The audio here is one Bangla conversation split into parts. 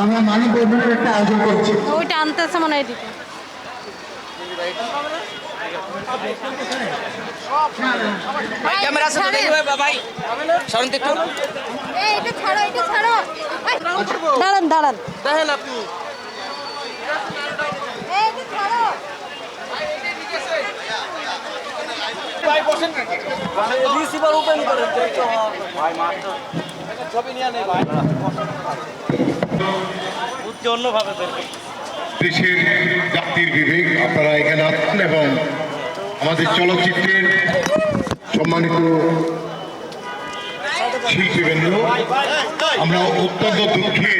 আমরা মানববন্ধনের একটা আয়োজন করছি। ওইটা আনতেছে মনে হয় ভাই ক্যামেরা আছে তো দেখবে ভাই সরন্ত একটু এই, এটা ছাড়ো এটা ছাড়ো। দাঁড়ান দাঁড়ান। দেখেন আপনি। এই, রিসিভার ওপেন করেন ভাই মাস্টার ছবি নিয়ে নেই ভাই। দেশের জাতির বিবেক আপনারা এখানে আছেন এবং আমাদের চলচ্চিত্রের সম্মানিত শিল্পীবৃন্দ, আমরা অত্যন্ত দুঃখে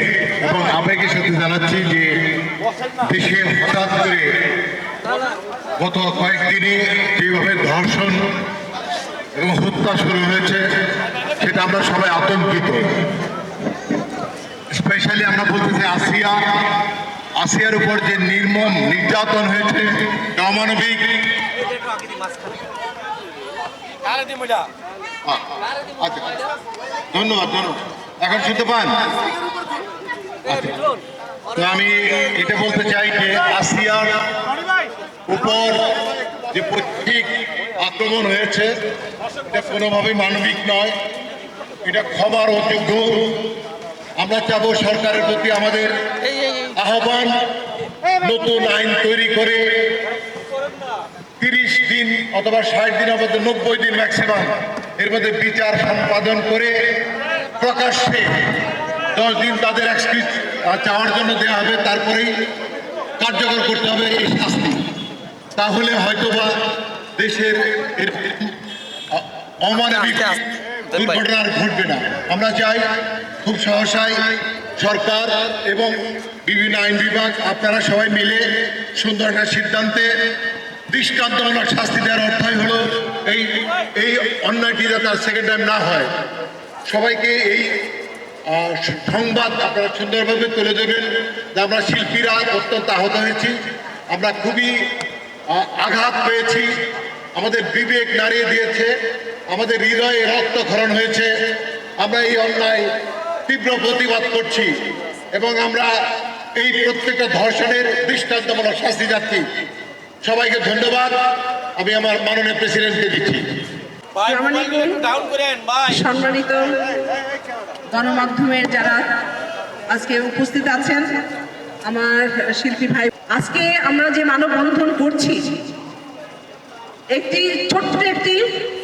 এবং আবেগের সাথে জানাচ্ছি যে দেশে হঠাৎ করে গত কয়েকদিনে যেভাবে ধর্ষণ এবং হত্যা শুরু হয়েছে, সেটা আমরা সবাই আতঙ্কিত। স্পেশালি আমরা বলতেছি আসিয়া। আসিয়ার উপর যে নির্মম নির্যাতন হয়েছে, অমানবিক। আচ্ছা ধন্যবাদ ধন্যবাদ। এখন শুনতে পান? আচ্ছা। আমি এটা বলতে চাই যে আসিয়ার উপর যে প্রত্যেক আক্রমণ হয়েছে, এটা কোনোভাবেই মানবিক নয়। এটা ক্ষমার অযোগ্য। আমরা চাবো সরকারের প্রতি আমাদের আহ্বান, নতুন আইন তৈরি করে তিরিশ দিন অথবা ষাট দিনের মধ্যে নব্বই দিন ম্যাক্সিমাম এর মধ্যে বিচার সম্পাদন করে প্রকাশ্যে দশ দিন তাদের চাওয়ার জন্য দেওয়া হবে, তারপরেই কার্যকর করতে হবে এই শাস্তি। তাহলে হয়তোবা দেশের এর দুর্ঘটনা আর ঘটবে না। আমরা চাই খুব সহসাই সরকার এবং বিভিন্ন আইন বিভাগ আপনারা সবাই মিলে সুন্দর একটা সিদ্ধান্তে দৃষ্টান্তমূলক শাস্তি দেওয়ার অর্থই হলো এই এই অন্যায়টি যাতে আর সেকেন্ড টাইম না হয়। সবাইকে এই সংবাদ আপনারা সুন্দরভাবে তুলে দেবেন যে আমরা শিল্পীরা অত্যন্ত আহত হয়েছি। আমরা খুবই আঘাত পেয়েছি। আমাদের বিবেক নাড়িয়ে দিয়েছে আমাদের হৃদয়ে রক্তক্ষরণ হয়েছে। আমরা এই অন্যায় তীব্র প্রতিবাদ করছি এবং আমরা এই প্রত্যেকটা ধর্ষণের দৃষ্টান্তমূলক শাস্তি যাচ্ছি। সবাইকে ধন্যবাদ। আমি আমার মাননীয় প্রেসিডেন্টকে দিচ্ছি। সম্মানিত গণমাধ্যমের যারা আজকে উপস্থিত আছেন আমার শিল্পী ভাই আজকে আমরা যে মানববন্ধন করছি একটি ছোট্ট একটি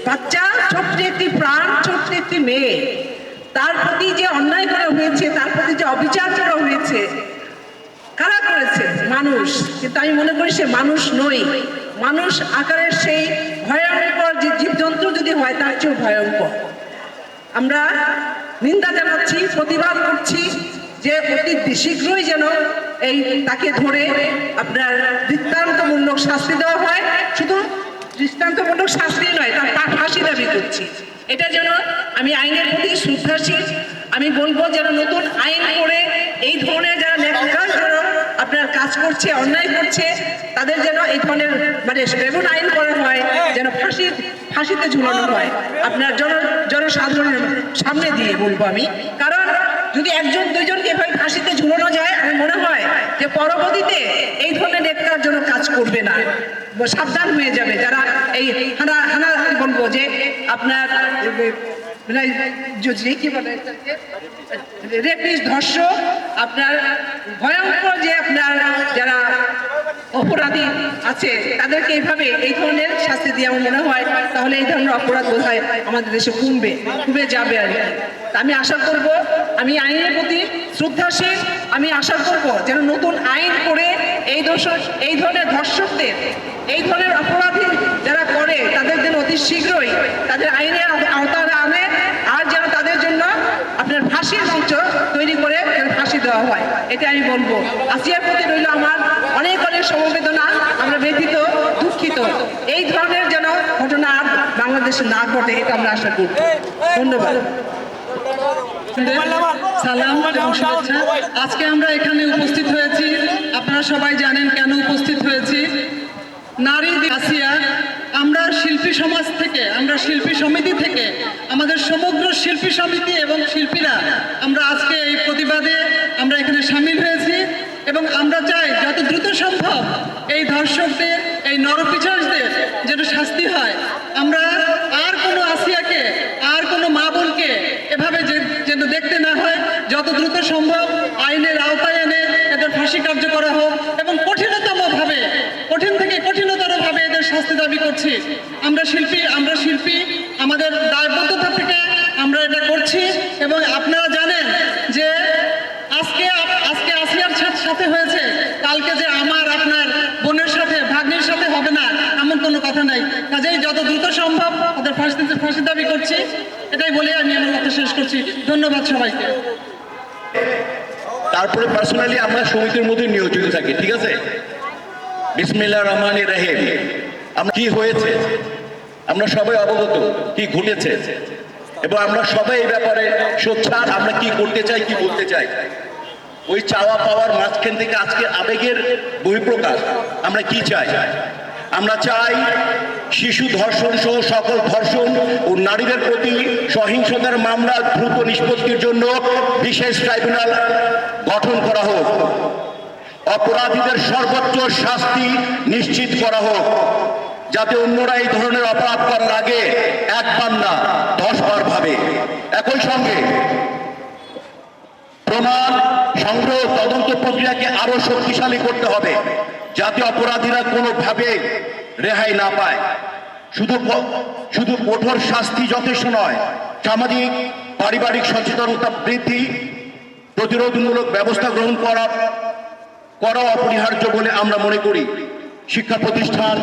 বাচ্চা, ছোট্ট একটি প্রাণ, ছোট্ট একটি মেয়ে। তার প্রতি যে অন্যায় করা হয়েছে, তার প্রতি যে অবিচার করা হয়েছে, কারা করেছে? মানুষ। কিন্তু আমি মনে করি সে মানুষ নই। মানুষ আকারের সেই ভয়ঙ্কর যে জীবজন্তু যদি হয়, তার চেয়েও ভয়ঙ্কর। আমরা নিন্দা জানাচ্ছি, প্রতিবাদ করছি যে অতি শীঘ্রই যেন এই তাকে ধরে আপনার দৃষ্টান্তমূলক শাস্তি দেওয়া হয়। শুধু দৃষ্টান্তমূলক শাস্তি নয়, তার ফা- ফাঁসি দাবি করছি। এটা যেন আমি আইনের প্রতি শ্রদ্ধাশীল আমি বলব যেন নতুন আইন করে এই ধরনের যারা নেককার যারা আপনার কাজ করছে, অন্যায় করছে, তাদের যেন এই ধরনের মানে এমন আইন করা হয়, যেন ফাঁসি ফাঁসিতে ঝুলানো হয়। আপনার জন, জনসাধারণের সামনে দিয়ে বলব আমি। কারণ যদি একজন, দুইজনকে এভাবে ফাঁসিতে ঝুলানো যায়, আমি মনে হয় যে পরবর্তীতে এই ধরনের নেতার জন্য কাজ করবে না সাবধান হয়ে যাবে। যারা এই হানা হানা বলব যে আপনার মানে কি বলে রেপিস আপনার ভয়ঙ্কর যে আপনার যারা অপরাধী আছে, তাদেরকে এইভাবে এই ধরনের শাস্তি দিয়ে আমার মনে হয়, তাহলে এই ধরনের অপরাধ বোধ আমাদের দেশে কমবে, কমে যাবে আর আমি আশা করব, আমি আইনের প্রতি শ্রদ্ধাশীল, আমি আশা করব যেন নতুন আইন করে এই দোষ এই ধরনের ধর্ষকদের এই ধরনের অপরাধী যারা করে তাদের যেন অতি শীঘ্রই তাদের আইনের আওতায় আনে আর যেন তাদের জন্য আপনার ফাঁসির মঞ্চ তৈরি করে ফাঁসি দেওয়া হয়। এটা আমি বলব। আসিয়ার প্রতি রইল আমার অনেক অনেক সমবেদনা। আমরা ব্যথিত দুঃখিত। এই ধরনের যেন ঘটনা আর বাংলাদেশে না ঘটে এটা আমরা আশা করি। ধন্যবাদ। সালাম এবং শুভেচ্ছা। আজকে আমরা এখানে উপস্থিত হয়েছি সবাই জানেন কেন উপস্থিত হয়েছি? নারী আসিয়া আমরা শিল্পী সমাজ থেকে, আমরা শিল্পী সমিতি থেকে, আমাদের সমগ্র শিল্পী সমিতি এবং শিল্পীরা, আমরা আজকে এই প্রতিবাদে আমরা এখানে সামিল হয়েছি এবং আমরা চাই যত দ্রুত সম্ভব এই ধর্ষকদের, এই নরপিচারদের যেন শাস্তি হয়। আমরা আর কোনো আসিয়াকে, আর কোনো মা বোনকে এভাবে যেন দেখতে না হয়। যত দ্রুত সম্ভব আইনের আওতায় এনে এদের ফাঁসি কার্য করা হোক এবং কঠিনতম ভাবে কঠিন থেকে কঠিনতর ভাবে দাবি করছি। আমরা শিল্পী আমরা শিল্পী, আমাদের দায়বদ্ধতা থেকে আমরা এটা করছি এবং আপনারা জানেন যে আজকে আজকে আসিয়ার সাথে হয়েছে। কালকে যে আমার, আপনার বোনের সাথে, ভাগ্নির সাথে হবে না, এমন কোনো কথা নাই। কাজেই যত দ্রুত সম্ভব ওদের ফাঁসি ফাঁসি দাবি করছি। এটাই বলে আমি আমার কথা শেষ করছি। ধন্যবাদ সবাইকে। তারপরে পার্সোনালি আমরা সমিতির মধ্যে নিয়োজিত থাকি, ঠিক আছে? বিসমিল্লাহ রহমান রাহিম। আমরা কি হয়েছে? আমরা সবাই অবগত কি ঘটেছে? এবং আমরা সবাই এই ব্যাপারে সোচ্চার, আমরা কি করতে চাই, কি বলতে চাই? ওই চাওয়া পাওয়ার মাঝখান থেকে আজকে আবেগের বহিঃপ্রকাশ। আমরা কি চাই? আমরা চাই শিশু ধর্ষণ সহ সকল ধর্ষণ ও নারীদের প্রতি সহিংসতার মামলা দ্রুত নিষ্পত্তির জন্য বিশেষ ট্রাইব্যুনাল গঠন করা হোক। অপরাধীদের সর্বোচ্চ শাস্তি নিশ্চিত করা হোক। যাতে অন্যরা এই ধরনের অপরাধ করার আগে একবার না, দশ বার ভাবে। একই সঙ্গে প্রমাণ, সংগ্রহ, তদন্ত প্রক্রিয়াকে আরও শক্তিশালী করতে হবে, যাতে অপরাধীরা কোনোভাবে রেহাই না পায়। শুধু শুধু কঠোর শাস্তি যথেষ্ট নয়, সামাজিক, পারিবারিক সচেতনতা বৃদ্ধি, প্রতিরোধমূলক ব্যবস্থা গ্রহণ করা করা অপরিহার্য বলে আমরা মনে করি। শিক্ষা প্রতিষ্ঠান,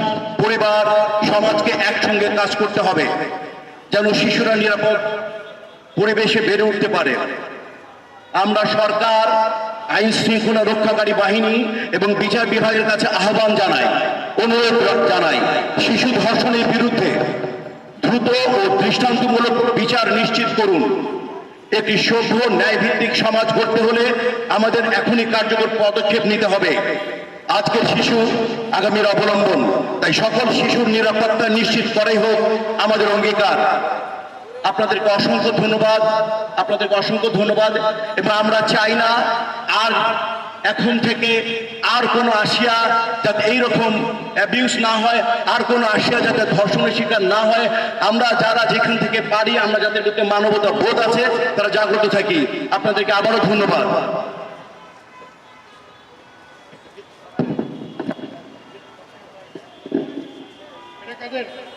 পরিবার, সমাজকে একসঙ্গে কাজ করতে হবে, যেন শিশুরা নিরাপদ পরিবেশে বেড়ে উঠতে পারে। আমরা সরকার, আইন শৃঙ্খলা রক্ষাকারী বাহিনী এবং বিচার বিভাগের কাছে আহ্বান জানাই, অনুরোধ জানাই, শিশু ধর্ষণের বিরুদ্ধে দ্রুত ও দৃষ্টান্তমূলক বিচার নিশ্চিত করুন। একটি সভ্য ন্যায়ভিত্তিক সমাজ গড়তে হলে আমাদের এখনই কার্যকর পদক্ষেপ নিতে হবে। আজকের শিশু আগামীর অবলম্বন। তাই সকল শিশুর নিরাপত্তা নিশ্চিত করাই হোক আমাদের অঙ্গীকার। আপনাদেরকে অসংখ্য ধন্যবাদ। আপনাদেরকে অসংখ্য ধন্যবাদ। এবং আমরা চাই না আর এখন থেকে আর কোনো আসিয়া যাতে এইরকম অ্যাবিউস না হয়, আর কোনো আসিয়া যাতে ধর্ষণের শিকার না হয়। আমরা যারা যেখান থেকে পারি, আমরা যাদের মানবতা বোধ আছে, তারা জাগ্রত থাকি। আপনাদেরকে আবারও ধন্যবাদ। এটা কাদের